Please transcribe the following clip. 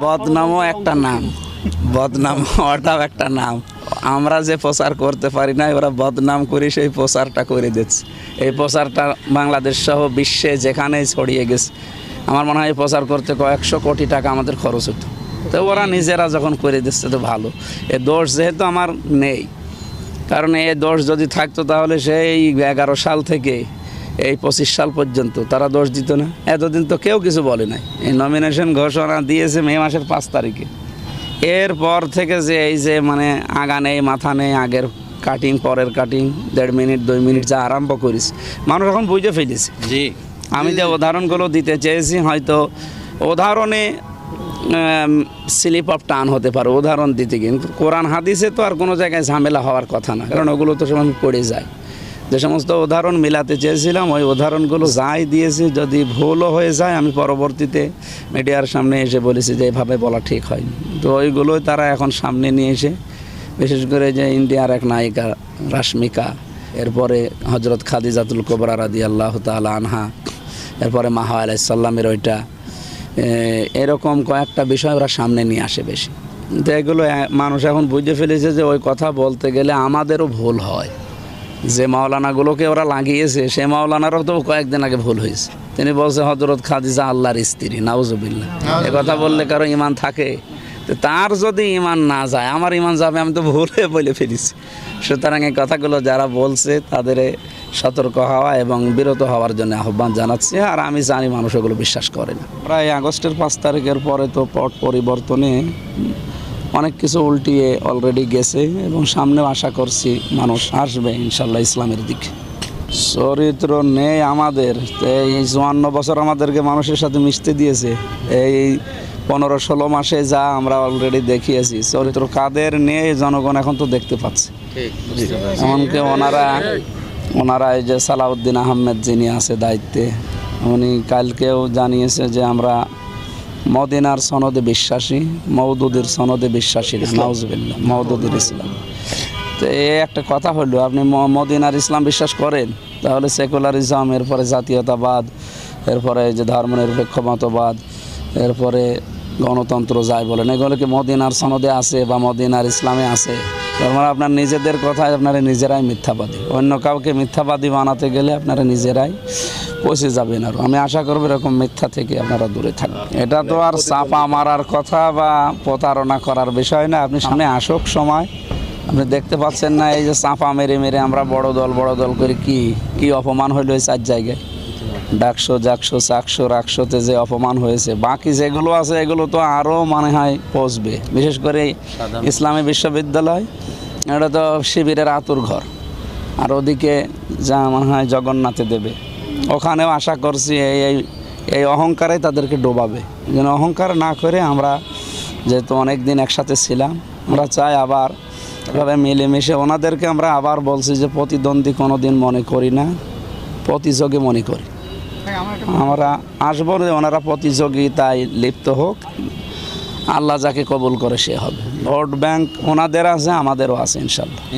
বদনামও একটা নাম। বদনাম হওয়াটাও একটা নাম। আমরা যে প্রচার করতে পারি না ওরা বদনাম করে সেই প্রচারটা করে দিচ্ছে। এই প্রচারটা বাংলাদেশ সহ বিশ্বে যেখানেই ছড়িয়ে গেছে, আমার মনে হয় প্রচার করতে কয়েকশো কোটি টাকা আমাদের খরচ হতো। তো ওরা নিজেরা যখন করে দিচ্ছে তো ভালো। এ দোষ যেহেতু আমার নেই। কারণ এ দোষ যদি থাকতো তাহলে সেই এগারো সাল থেকে এই পঁচিশ সাল পর্যন্ত তারা দোষ দিত না। এতদিন তো কেউ কিছু বলে নাই। এই নমিনেশন ঘোষণা দিয়েছে মে মাসের পাঁচ তারিখে। এরপর থেকে যে এই যে মানে আগা নেই মাথা নেই আগের কাটিং পরের কাটিং দেড় মিনিট দুই মিনিট যা আরম্ভ করিস মানুষ এখন বুঝে ফেলেছে। জি। আমি যে উদাহরণগুলো দিতে চেয়েছি হয়তো উদাহরণে স্লিপ অফ টান হতে পারে উদাহরণ দিতে কিন্তু কোরআন হাদিসে তো আর কোনো জায়গায় ঝামেলা হওয়ার কথা না কারণ ওগুলো তো আমি পড়ে যায়। যে সমস্ত উদাহরণ মিলাতে চেয়েছিলাম, ওই উদাহরণগুলো যাই দিয়েছি, যদি ভুলও হয়ে যায়, আমি পরবর্তীতে মিডিয়ার সামনে এসে বলেছি যে এভাবে বলা ঠিক হয়নি। তো ওইগুলোই তারা এখন সামনে নিয়ে এসে, বিশেষ করে যে ইন্ডিয়ার এক নায়িকা, রাশ্মিকা, এরপরে হজরত খাদিজাতুল কোবরা রাদি আল্লাহ তালা আনহা, এরপরে মাহা আলাইসাল্লামের ওইটা এরকম কয়েকটা বিষয় ওরা সামনে নিয়ে আসে বেশি। তো এগুলো মানুষ এখন বুঝে ফেলেছে যে ওই কথা বলতে গেলে আমাদেরও ভুল হয়। যে মাওলানাগুলোকে ওরা লাগিয়েছে সে মাওলানারও তো কয়েকদিন আগে ভুল হয়েছে। তিনি বলছে হজরত খাদিজা আল্লাহর স্ত্রী নাউজুবিল্লা এ কথা বললে কারও ইমান থাকে? তার যদি ইমান না যায় আমার ইমান যাবে আমি তো ভুলে বলে ফেলেছি। সুতরাং এই কথাগুলো যারা বলছে তাদের সতর্ক হওয়া এবং বিরত হওয়ার জন্য আহ্বান জানাচ্ছি আর আমি জানি মানুষ ওগুলো বিশ্বাস করে না। প্রায় আগস্টের পাঁচ তারিখের পরে তো পট পরিবর্তনে অনেক কিছু উল্টিয়ে অলরেডি গেছে এবং সামনে আশা করছি মানুষ আসবে ইনশাল্লাহ ইসলামের দিকে। চরিত্র নেই আমাদের। এই চুয়ান্ন বছর আমাদেরকে মানুষের সাথে মিশতে দিয়েছে। এই পনেরো ষোলো মাসে যা আমরা অলরেডি দেখিয়েছি। চরিত্র কাদের নিয়ে জনগণ এখন তো দেখতে পাচ্ছে। এমনকি ওনারা ওনারা এই যে সালাউদ্দিন আহমেদ যিনি আছে দায়িত্বে উনি কালকেও জানিয়েছে যে আমরা মদিনার সনদে বিশ্বাসী মৌদুদের সনদে বিশ্বাসী নাউজবিল্লা মৌদুদের ইসলাম। তো এ একটা কথা হলো আপনি মদিনার ইসলাম বিশ্বাস করেন তাহলে সেকুলারিজম এরপরে জাতীয়তাবাদ এরপরে এই যে ধর্মনিরপেক্ষ মতবাদ এরপরে গণতন্ত্র যাই বলেন। এগুলো কি মদিনার সনদে আছে বা মদিনার ইসলামে আছে? তার মানে আপনার নিজেদের কথায় আপনারা নিজেরাই মিথ্যাবাদী। অন্য কাউকে মিথ্যাবাদী বানাতে গেলে আপনারা নিজেরাই পৌঁছে যাবেন আর। আমি আশা করব এরকম মিথ্যা থেকে আপনারা দূরে থাকবেন। এটা তো আর চাপা মারার কথা বা প্রতারণা করার বিষয় না। আপনি সামনে আসুক সময়। আপনি দেখতে পাচ্ছেন না এই যে চাপা মেরে মেরে আমরা বড় দল বড় দল করে কি কি অপমান হইল এই চার জায়গায়। ডাকশো জাকশো চাকশো রাকশোতে যে অপমান হয়েছে বাকি যেগুলো আছে এগুলো তো আরও মনে হয় পৌঁছবে বিশেষ করে ইসলামী বিশ্ববিদ্যালয় এটা তো শিবিরের আতুর ঘর। আর ওদিকে যা মনে হয় জগন্নাথে দেবে। ওখানেও আশা করছি এই এই এই অহংকারে তাদেরকে ডোবাবে। যেন অহংকার না করে আমরা যেহেতু অনেক দিন একসাথে ছিলাম আমরা চাই আবার এভাবে মিলেমিশে ওনাদেরকে আমরা আবার বলছি যে প্রতিদ্বন্দ্বী কোনো দিন মনে করি না প্রতিযোগী মনে করি। আমরা আসব ওনারা প্রতিযোগিতায় লিপ্ত হোক। আল্লাহ যাকে কবুল করে সে হবে। ভোট ব্যাংক ওনাদের আছে, আমাদেরও আছে, ইনশাল্লাহ।